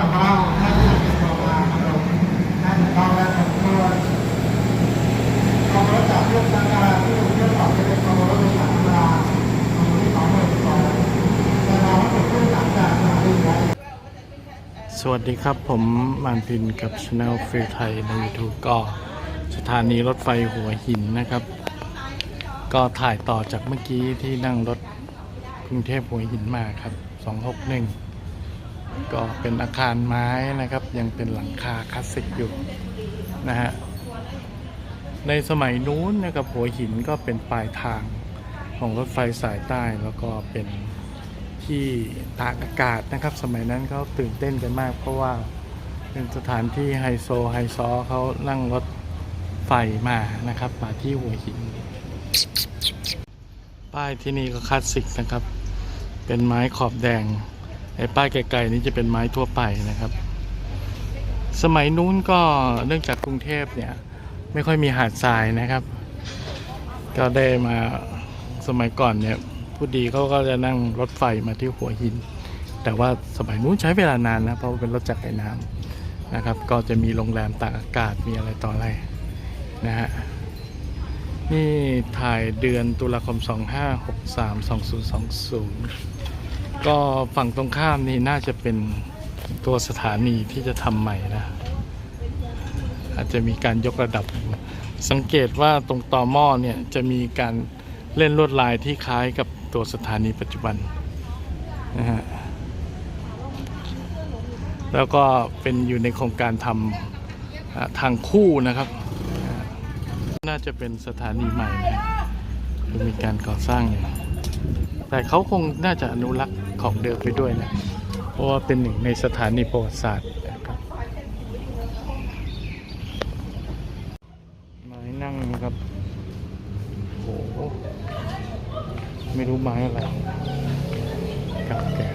สิ่งของและสัมภาระเป็นโรงงานครับผมท่านต้องและสมก็ความรู้จักเรื่องการที่ผมเรื่องต่อจะเป็นความรู้จักธรรมดาความรู้ที่สองเลยก่อนแต่เราไม่ต้องพูดหลังจากสถานีหัวหินสวัสดีครับผมมานพินกับช anel ฟรีไทยใน YouTube ก็สถานีรถไฟหัวหินนะครับ ก็ถ่ายต่อจากเมื่อกี้ที่นั่งรถกรุงเทพหัวหินมาครับ 261 ก็เป็นอาคารไม้นะครับ ยังเป็นหลังคาคลาสสิกอยู่นะฮะในสมัยนู้นนะครับหัวหินก็เป็นปลายทางของรถไฟสายใต้แล้วก็เป็นที่ตากอากาศนะครับ สมัยนั้นเขาตื่นเต้นกันมาก เพราะว่าเป็นสถานที่ไฮโซไฮซอเขานั่งรถไฟมานะครับมาที่หัวหิน ป้ายที่นี่ก็คลาสสิกนะครับ เป็นไม้ขอบแดง ไอ้ป้ายไกลๆนี้จะเป็นไม้ทั่วไปนะครับ สมัยนู้นก็เนื่องจากกรุงเทพเนี่ย ไม่ค่อยมีหาดทรายนะครับ ก็ได้มาสมัยก่อนเนี่ยผู้ดีเขาก็จะนั่งรถไฟมาที่หัวหิน แต่ว่าสมัยนู้นใช้เวลานานนะเพราะเป็นรถจักรยานน้ำนะครับ ก็จะมีโรงแรมตากอากาศมีอะไรต่ออะไรนะฮะนี่ถ่ายเดือนตุลาคม 2563 2020 ก็ฝั่งตรงข้ามนี่น่าจะเป็นตัวสถานีที่จะทำใหม่นะ อาจจะมีการยกระดับ สังเกตว่าตรงต่อหม้อเนี่ยจะมีการเล่นลวดลายที่คล้ายกับตัวสถานีปัจจุบันนะฮะแล้วก็เป็นอยู่ในโครงการทำทางคู่นะครับ น่าจะเป็นสถานีใหม่นะคือมีการก่อสร้างอยู่แต่เขาคงน่าจะอนุรักษ์ ของเดิมไปด้วยนะ เพราะว่าเป็นหนึ่งในสถานีประวัติศาสตร์นะครับไม้นั่งนะครับโอ้โหไม่รู้ไม้อะไรกับแก่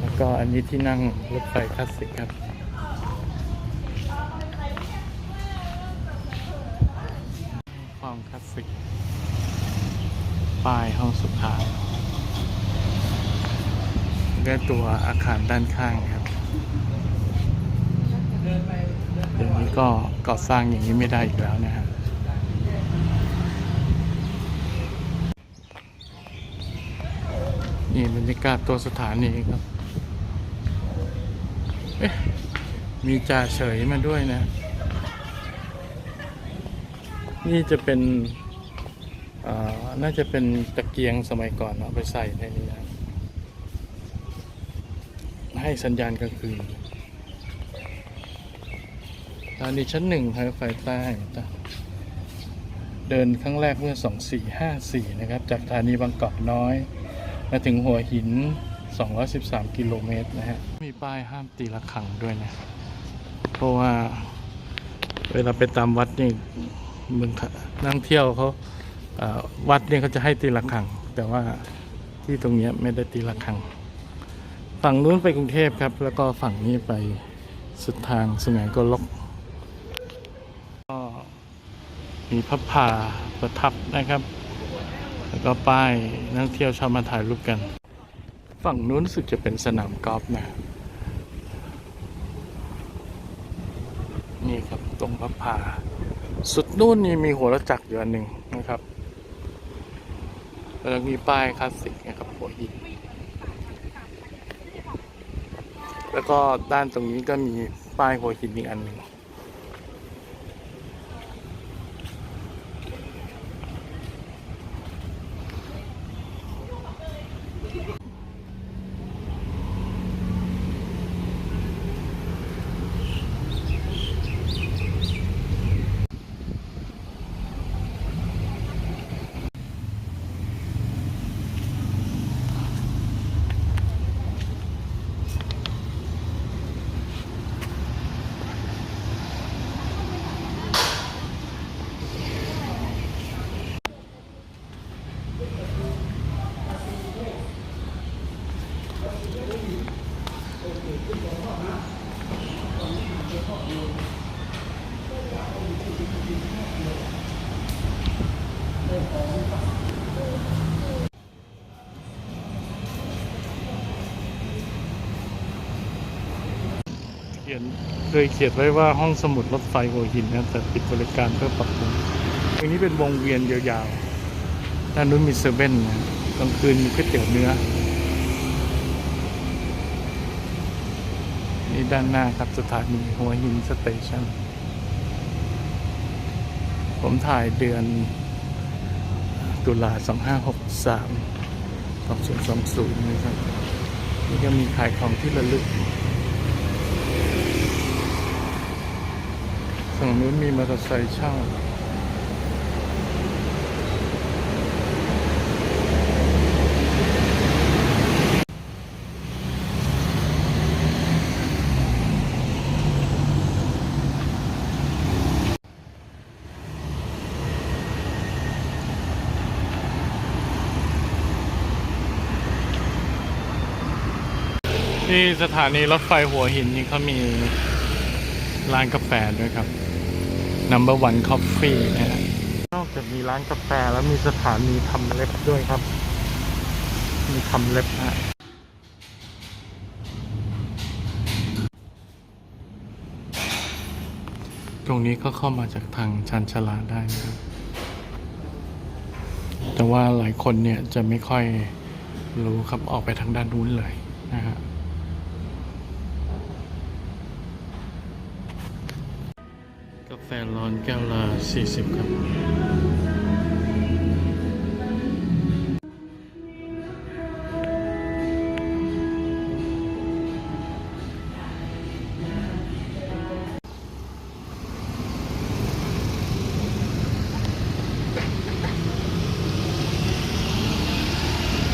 แล้วก็อันนี้ที่นั่งรถไฟคลาสสิกครับความคลาสสิกป้ายห้องสุขา และตัวอาคารด้านข้างครับเดี๋ยวนี้ก็ก่อสร้างอย่างนี้ไม่ได้อีกแล้วนะฮะนี่บรรยากาศตัวสถานีครับ มีจ่าเฉยมาด้วยนะ นี่จะเป็นน่าจะเป็นตะเกียงสมัยก่อนเอาไปใส่ในนี้นะ ให้สัญญาณกลางคืนสถานีชั้นหนึ่งทางรถไฟใต้ เดินครั้งแรกเมื่อ 2454 นะครับ จากสถานีบางกอกน้อย มาถึงหัวหิน 213 กิโลเมตรนะฮะ มีป้ายห้ามตีระฆังด้วยนะ เพราะว่าเวลาไปตามวัดนี่เมืองนั่งเที่ยวเขาวัดเนี่ยเขาจะให้ตีระฆัง แต่ว่าที่ตรงนี้ไม่ได้ตีระฆัง ฝั่งนู้นไปกรุงเทพครับ แล้วก็ฝั่งนี้ไปสุดทางสุไหงโกลกก็มีพระพาประทับนะครับ แล้วก็ป้ายนักเที่ยวชอบมาถ่ายรูปกัน ฝั่งนู้นสึกจะเป็นสนามกอล์ฟนะนี่ครับตรงพระพาสุดนู้นนี่มีหัวรถจักรอยู่อันหนึ่งนะครับแล้วมีป้ายคลาสสิกนะครับหัวหิน แล้วก็ด้านตรงนี้ก็มีป้ายหัวหินอีกอันหนึ่ง ยนเคยเขียนไว้ว่าห้องสมุดรถไฟหัวหินนะแต่ปิดบริการเพื่อปรับปรุงตรงนี้เป็นวงเวียนยาวๆด้านนู้นมีเซเว่นนะกลางคืนมีก๋วยเตี๋ยวเนื้อ นี่ด้านหน้าครับสถานีหัวหินสเตชันผมถ่ายเดือนตุลา 2563 2020นะครับนี่ก็มีขายของที่ระลึก ฝั่งนู้นมีมอเตอร์ไซค์เช่าที่สถานีรถไฟหัวหินนี่เขามีร้านกาแฟด้วยครับ Number One Coffee นะฮะนอกจากมีร้านกาแฟแล้วมีสถานีทำเล็บด้วยครับ มีทำเล็บนะฮะตรงนี้ก็เข้ามาจากทางชันชาลาได้นะครับ แต่ว่าหลายคนเนี่ยจะไม่ค่อยรู้ครับออกไปทางด้านนู้นเลยนะฮะ กา แฟร้อนแก้วละ40 ครับ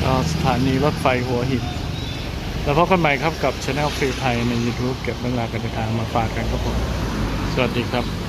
ก็สถานีรถไฟหัวหิน แล้วพบกันใหม่ครับกับช anel ฟรีไทยใน YouTube เก็บเรื่องราวการเดินทางมาฝากกันครับผม สวัสดีครับ